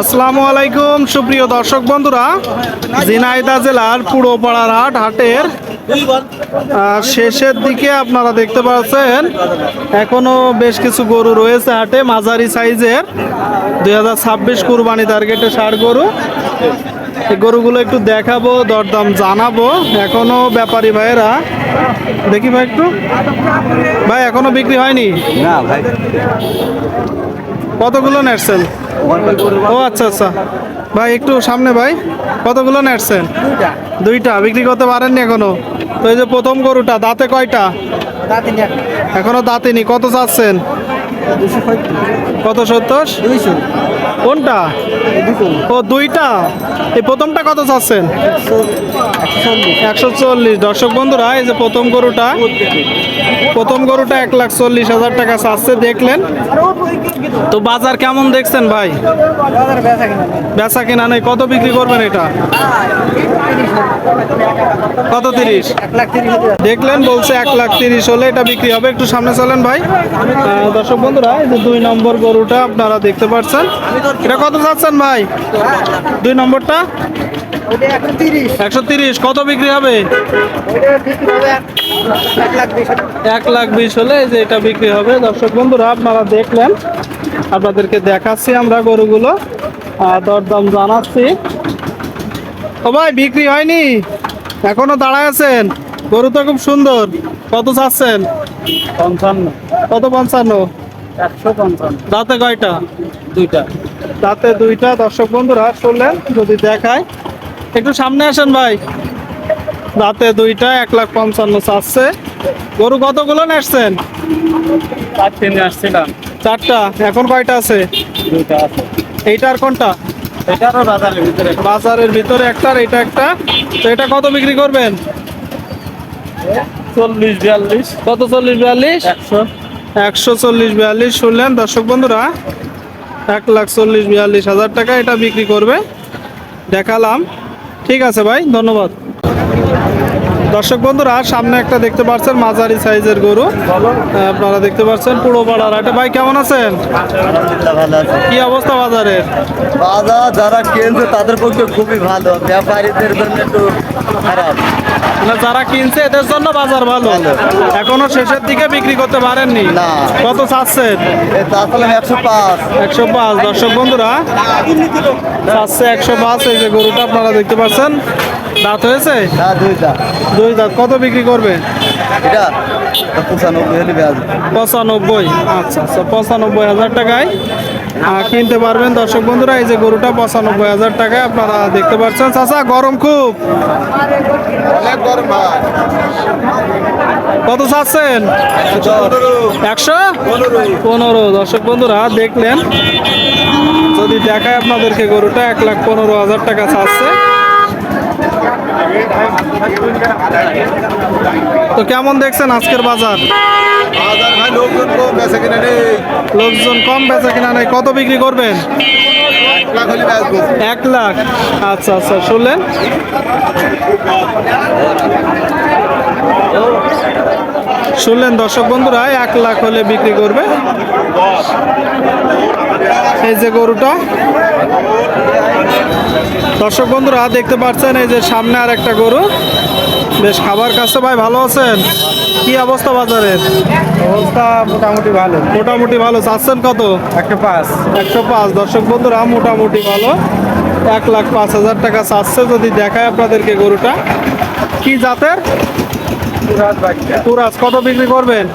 আসসালামু আলাইকুম, সুপ্রিয় দর্শক বন্ধুরা। ঝিনাইদহ জেলার পুরোপাড়ার হাট, হাটের শেষের দিকে আপনারা দেখতে পাচ্ছেন, এখনও বেশ কিছু গরু রয়েছে হাটে, মাঝারি সাইজের। দুই হাজার ছাব্বিশ কুরবানি টার্গেটে ষাট গরু। এই গরুগুলো একটু দেখাবো, দরদাম জানাব। এখনও ব্যাপারী ভাইয়েরা, দেখি ভাই একটু। ভাই, এখনও বিক্রি হয়নি? না, ভাই। কতগুলো নেটছেন ও আচ্ছা আচ্ছা। ভাই একটু সামনে ভাই। কতগুলো নেটছেন দুইটা। বিক্রি করতে পারেননি এখনও? তো এই যে প্রথম গরুটা দাঁতে কয়টা? এখনও দাঁতেনি কত চাচ্ছেন? কত সত্তর? কোনটা? ও দুইটা? এই প্রথমটা কত চাচ্ছেন? একশো চল্লিশ। দর্শক বন্ধুরা এই যে প্রথম গরুটা প্রথম গরুটা এক লাখ চল্লিশ হাজার টাকা চাচ্ছে দেখলেন। তো বাজার কেমন দেখছেন ভাই? বেচা কিনা নেই, কত বিক্রি করবেন এটা? কত তিরিশ? দেখলেন, বলছে এক লাখ তিরিশ হলে এটা বিক্রি হবে। একটু সামনে চলেন ভাই। দর্শক বন্ধুরা দুই নম্বর গরুটা আপনারা দেখতে পাচ্ছেন। এটা কত যাচ্ছেন ভাই? দুই নম্বরটা? একশো তিরিশ। কত বিক্রি হবে? এক লাখ বিশ হলে যে এটা বিক্রি হবে। দর্শক বন্ধুরা, আপনারা দেখলেন। আপনাদেরকে দেখাচ্ছি আমরা গরুগুলো। দরদাম জানাচ্ছি। ও ভাই বিক্রি হয়নি? এখনও দাঁড়ায় আছেন? গরু তো খুব সুন্দর। কত চাচ্ছেন? পঞ্চান্ন। কত পঞ্চান্ন? একশো পঞ্চান্ন। দাঁতে কয়টা? দুইটা। দাঁতে দুইটা। দর্শক বন্ধুরা শুনলেন? যদি দেখায়। একটু সামনে আসেন ভাই। দাঁতে দুইটা এক লাখ পঞ্চান্ন চাচ্ছে। গরু কতগুলো নেসছেন চার তিনে আসছিলাম। চারটা। এখন কয়টা আছে? দুইটা আছে। এইটার কোনটা? এটারও বাজারের ভিতরে। বাজারের ভিতরে একটা আর এটা একটা। তো এটা কত বিক্রি করবেন? চল্লিশ বিয়াল্লিশ। কত চল্লিশ বিয়াল্লিশ? একশো। একশো চল্লিশ বিয়াল্লিশ শুনলেন? দর্শক বন্ধুরা এক লাখ চল্লিশ বিয়াল্লিশ হাজার টাকা এটা বিক্রি করবে। দেখালাম। ঠিক আছে ভাই ধন্যবাদ। দর্শক বন্ধুরা সামনে একটা দেখতে পাচ্ছেন মাঝারি সাইজের গরু। আপনারা দেখতে পাচ্ছেন পুরো পাড়ার হাটে ভাই কেমন আছেন? কি অবস্থা বাজারের? বাজার যারা কিনছে তাদের পক্ষে খুবই ভালো। ব্যাপারীদের জন্য একটু খারাপ। না যারা কিনছে এদের জন্য বাজার ভালো। এখনও শেষের দিকে বিক্রি করতে পারেননি। না। কত চাচ্ছেন? একশো পাঁচ। একশো পাঁচ। দর্শক বন্ধুরা চাচ্ছে একশো পাঁচ। এই যে গরুটা আপনারা দেখতে পাচ্ছেন। দাঁত হয়েছে? না দুইটা। দুই দাঁত কত বিক্রি করবে? এটা পঁচানব্বই হলে পঁচানব্বই। আচ্ছা আচ্ছা পঁচানব্বই হাজার টাকায় কিনতে পারবেন। দর্শক বন্ধুরা এই যে গরুটা পঁচানব্বই হাজার টাকায় আপনারা দেখতে পাচ্ছেন। চাচা গরম খুব। কত চাচ্ছেন? একশো পনেরো। দর্শক বন্ধুরা দেখলেন। যদি দেখায় আপনাদেরকে গরুটা এক লাখ পনেরো হাজার টাকা চাচ্ছে। তো কেমন দেখছেন আজকের বাজার? বাজার ভাই লোকজন কম বেচে কিনে নেই। লোকজন কম বেচা কিনা নাই। কত বিক্রি করবেন? এক লাখ আচ্ছা আচ্ছা শুনলেন? শুনলেন দর্শক বন্ধুরা এক লাখ হলে বিক্রি করবে। এই যে গরুটা। দর্শক বন্ধুরা দেখতে পাচ্ছেন এই যে সামনে আর একটা গরু। বেশ খাবার কাছে ভাই ভালো আছেন? কি অবস্থা বাজারের? অবস্থা মোটামুটি ভালো। মোটামুটি ভালো চাচ্ছেন কত? একশো পাঁচ। একশো পাঁচ। দর্শক বন্ধুরা মোটামুটি ভালো। এক লাখ পাঁচ হাজার টাকা চাচ্ছে যদি দেখায় আপনাদেরকে গরুটা। কি জাতের? পুরাজ কত বিক্রি করবেন?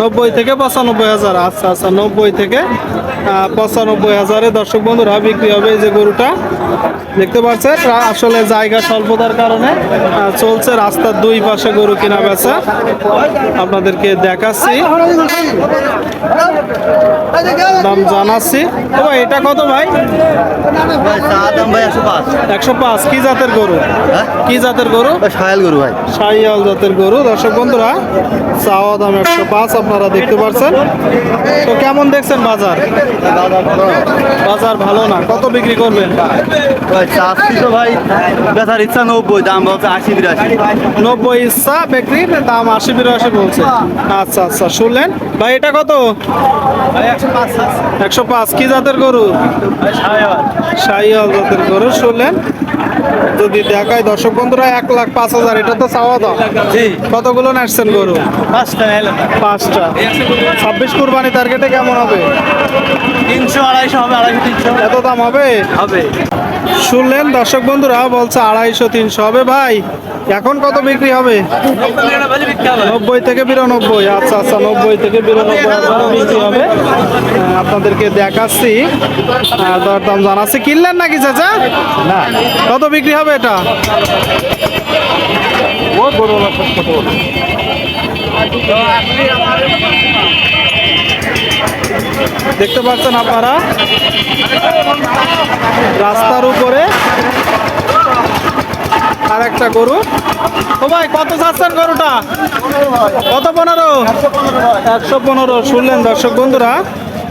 নব্বই থেকে পঁচানব্বই হাজার। আচ্ছা আচ্ছা নব্বই থেকে পঁচানব্বই হাজারে দর্শক বন্ধুরা বিক্রি হবে এই যে গরুটা। দেখতে পাচ্ছেন আসলে জায়গা স্বল্পতার কারণে চলছে রাস্তার দুই পাশে গরু কেনা বেচা। আপনাদেরকে দেখাচ্ছি। দাম জানাচ্ছি। তো ভাই, এটা কত ভাই? একশো পাঁচ। কি জাতের গরু? কি জাতের গরু? সায়াল গরু ভাই সাইয়াল জাতের গরু। দর্শক বন্ধুরা, চাওয়া দাম একশো পাঁচ, আপনারা দেখতে পাচ্ছেন। তো কেমন দেখছেন বাজার? বাজার ভালো না। কত বিক্রি করবেন? ভাই চাষি তো ভাই। বেচার ইচ্ছা নব্বই দাম বলছে আশি বিরাশি। নব্বই ইচ্ছা বিক্রির দাম আশি বিরাশি বলছে। আচ্ছা আচ্ছা শুনলেন? ভাই এটা কত? একশো পাঁচ কি জাতের গরু? শাহিওয়াল। জাতের গরু শুনলেন? যদি দেখায় দর্শক বন্ধুরা এক লাখ পাঁচ হাজার এটা তো চাওয়া দাও। জি। কতগুলো নাচছেন গরু? পাঁচটা পাঁচটা। ছাব্বিশ কুরবানি টার্গেটে কেমন হবে? তিনশো আড়াইশো হবে আড়াইশো তিনশো। এত দাম হবে? হবে। শুনলেন দর্শক বন্ধুরা বলছে আড়াইশো তিনশো হবে ভাই। এখন কত বিক্রি হবে? নব্বই থেকে বিরানব্বই। আচ্ছা আচ্ছা নব্বই থেকে বিরানব্বই বিক্রি হবে। আপনাদেরকে দেখাচ্ছি। দরদাম জানাচ্ছি। কিনলেন নাকি চাচা? না। কত বিক্রি হবে এটা? ও দেখতে পাচ্ছেন আপনারা? রাস্তার উপরে আর একটা গরু। ও ভাই কত চাচ্ছেন গরুটা? কত পনেরো? একশো পনেরো শুনলেন দর্শক বন্ধুরা।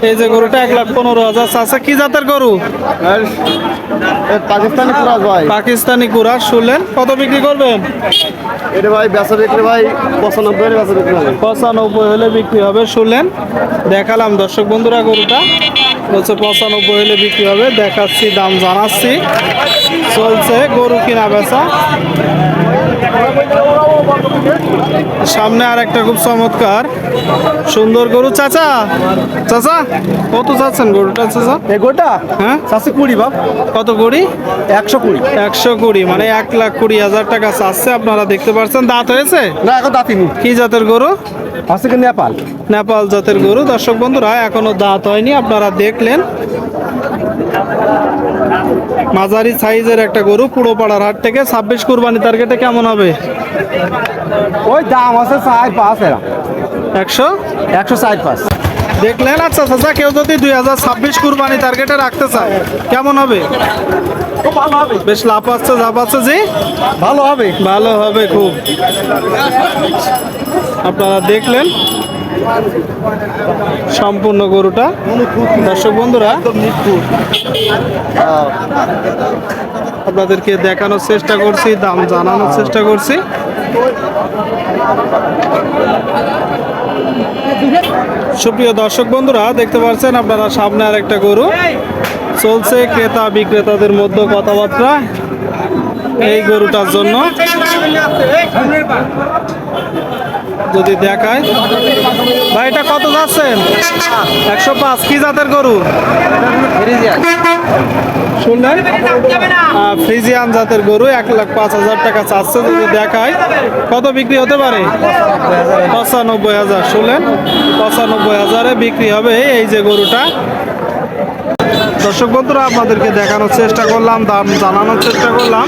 এই যে গরুটা এক লাখ পনেরো হাজার চাচ্ছে। কি জাতের গরু? পাকিস্তানি ক্রস ভাই। পাকিস্তানি কুড়া শুনলেন। কত বিক্রি করবেন? এটা ভাই বেচা বিক্রি ভাই পঁচানব্বই বেচা বিক্রি হবে। পঁচানব্বই হলে বিক্রি হবে, শুনলেন? দেখালাম দর্শক বন্ধুরা গরুটা। বলছে পঁচানব্বই হলে বিক্রি হবে, দেখাচ্ছি, দাম জানাচ্ছি। চলছে গরু কিনা বেচা। সামনে আর একটা খুব চমৎকার সুন্দর গরু। চাচা চাচা কত চাচ্ছেন গরুটা চাচা? এগোটা হ্যাঁ? চাষি কুড়ি বাপ। কত কুড়ি? একশো কুড়ি। একশো কুড়ি মানে এক লাখ কুড়ি হাজার টাকা চাচ্ছে আপনারা দেখতে পাচ্ছেন। দাঁত হয়েছে? না এখন দাঁতিনি কি জাতের গরু? আছে কি নেপাল? নেপাল জাতের গরু। দর্শক বন্ধুরা এখনও দাঁত হয়নি আপনারা দেখলেন। মাঝারি সাইজের একটা গরু পুরো পাড়ার হাট থেকে। ছাব্বিশ কুরবানি টার্গেটে কেমন হবে? ওই দাম আছে চার পাঁচ এরা। একশো? একশো চার পাঁচ। দেখলেন? আচ্ছা চাচা কেউ যদি দুই হাজার ছাব্বিশ কুরবানি টার্গেটে রাখতে চায় কেমন হবে? ভালো হবে। বেশ লাভ পাচ্ছে যা পাচ্ছে জি? ভালো হবে। ভালো হবে খুব। আপনারা দেখলেন সম্পূর্ণ গরুটা। দর্শক বন্ধুরা আপনাদেরকে দেখানোর চেষ্টা করছি, দাম জানানোর চেষ্টা করছি। সুপ্রিয় দর্শক বন্ধুরা, দেখতে পাচ্ছেন আপনারা সামনে আর একটা গরু। চলছে ক্রেতা বিক্রেতাদের মধ্যে কথাবার্তা এই গরুটার জন্য। যদি দেখায়। ভাই, এটা কত যাচ্ছেন? একশো পাঁচ। কি জাতের গরু? শুনলেন ফ্রিজিয়ান জাতের গরু, এক লাখ পাঁচ হাজার টাকা চাচ্ছে, যদি দেখায়। কত বিক্রি হতে পারে? পঁচানব্বই হাজার, শুনলেন? পঁচানব্বই হাজারে বিক্রি হবে এই যে গরুটা। দর্শক বন্ধুরা, আপনাদেরকে দেখানোর চেষ্টা করলাম, দাম জানানোর চেষ্টা করলাম।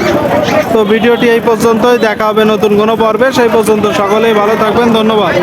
তো ভিডিওটি এই পর্যন্তই, দেখা হবে নতুন কোনো পর্বে, সেই পর্যন্ত সকলেই ভালো থাকবেন, ধন্যবাদ।